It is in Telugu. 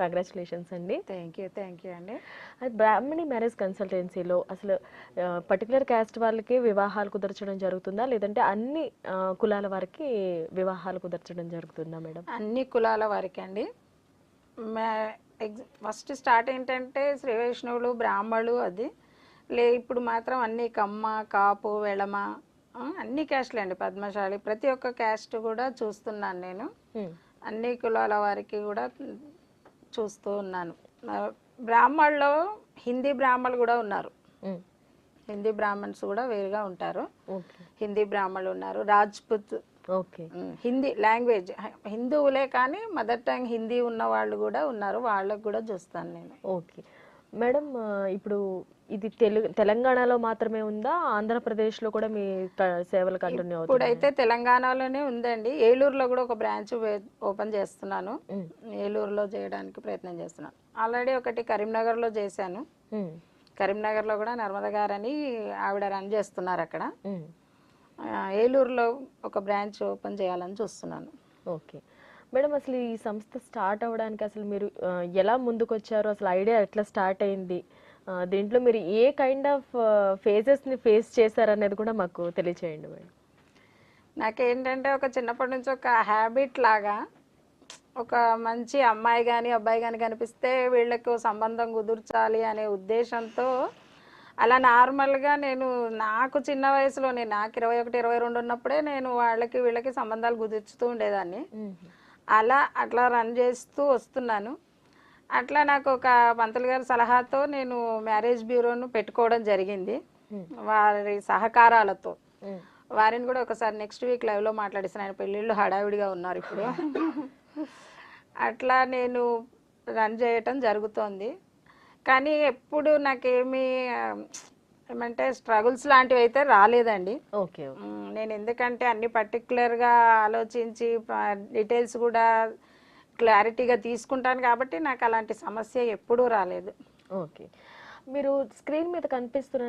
కంగ్రాచులేషన్స్ అండి. థ్యాంక్ యూ థ్యాంక్ యూ అండి. అది బ్రాహ్మణి మ్యారేజ్ కన్సల్టెన్సీలో అసలు పర్టికులర్ క్యాస్ట్ వాళ్ళకి వివాహాలు కుదర్చడం జరుగుతుందా? లేదంటే అన్ని కులాల వారికి వివాహాలు కుదర్చడం జరుగుతుందా మేడం? అన్ని కులాల వారికి అండి. ఫస్ట్ స్టార్ట్ ఏంటంటే శ్రీ వైష్ణవులు బ్రాహ్మణులు అది. లే ఇప్పుడు మాత్రం అన్ని కమ్మ కాపు వెళమ ఆ, అన్ని క్యాస్ట్లు అండి పద్మశాలి. ప్రతి ఒక్క క్యాస్ట్ కూడా చూస్తున్నాను నేను. అన్ని కులాల వారికి కూడా చూస్తూ ఉన్నాను. ఆ, బ్రాహ్మణుల్లో హిందీ బ్రాహ్మణులు కూడా ఉన్నారు. హిందీ బ్రాహ్మణ్స్ కూడా వేరుగా ఉంటారు. హిందీ బ్రాహ్మణులు ఉన్నారు. రాజ్పుత్. హిందీ లాంగ్వేజ్. హిందువులే కానీ మదర్ టంగ్ హిందీ ఉన్న వాళ్ళు కూడా ఉన్నారు. వాళ్ళకు కూడా చూస్తాను నేను. ఓకే. మేడం ఇప్పుడు ఇది తెలుగు తెలంగాణలో మాత్రమే ఉందా? ఆంధ్రప్రదేశ్లో కూడా మీ సేవలు కంటిన్యూ అవుతుంది ఇప్పుడైతే తెలంగాణలోనే ఉందండి. ఏలూరులో కూడా ఒక బ్రాంచ్ ఓపెన్ చేస్తున్నాను. ఏలూరులో చేయడానికి ప్రయత్నం చేస్తున్నాను. ఆల్రెడీ ఒకటి కరీంనగర్లో చేశాను. కరీంనగర్లో కూడా నర్మద గారని ఆవిడ రన్ చేస్తున్నారు అక్కడ. ఏలూరులో ఒక బ్రాంచ్ ఓపెన్ చేయాలని చూస్తున్నాను. ఓకే. మేడం అసలు ఈ సంస్థ స్టార్ట్ అవ్వడానికి అసలు మీరు ఎలా ముందుకు వచ్చారు అసలు ఐడియా ఎట్లా స్టార్ట్ అయింది? దీంట్లో మీరు ఏ కైండ్ ఆఫ్ ఫేజెస్ని ఫేస్ చేశారనేది కూడా మాకు తెలియచేయండి మేడం. నాకేంటంటే ఒక చిన్నప్పటి నుంచి ఒక హ్యాబిట్ లాగా ఒక మంచి అమ్మాయి కానీ అబ్బాయి కానీ కనిపిస్తే వీళ్ళకు సంబంధం కుదుర్చాలి అనే ఉద్దేశంతో అలా నార్మల్గా నేను నాకు చిన్న వయసులోనే నాకు ఇరవై ఒకటి ఇరవై రెండు ఉన్నప్పుడే నేను వాళ్ళకి వీళ్ళకి సంబంధాలు కుదుర్చుతూ ఉండేదాన్ని. అలా అట్లా రన్ చేస్తూ వస్తున్నాను. అట్లా నాకు ఒక పంతులు గారి సలహాతో నేను మ్యారేజ్ బ్యూరోను పెట్టుకోవడం జరిగింది. వారి సహకారాలతో. వారిని కూడా ఒకసారి నెక్స్ట్ వీక్ లైవ్లో మాట్లాడిస్తాను ఆయన పెళ్ళిళ్ళు హడావిడిగా ఉన్నారు ఇప్పుడు. అట్లా నేను రన్ చేయటం జరుగుతోంది. కానీ ఎప్పుడు నాకేమీ ఏమంటే స్ట్రగుల్స్ లాంటివి అయితే రాలేదండి. ఓకే నేను ఎందుకంటే అన్ని పర్టికులర్గా ఆలోచించి డీటెయిల్స్ కూడా క్లారిటీగా తీసుకుంటాను కాబట్టి నాకు అలాంటి సమస్య ఎప్పుడూ రాలేదు. ఓకే. మీరు స్క్రీన్ మీద కనిపిస్తున్న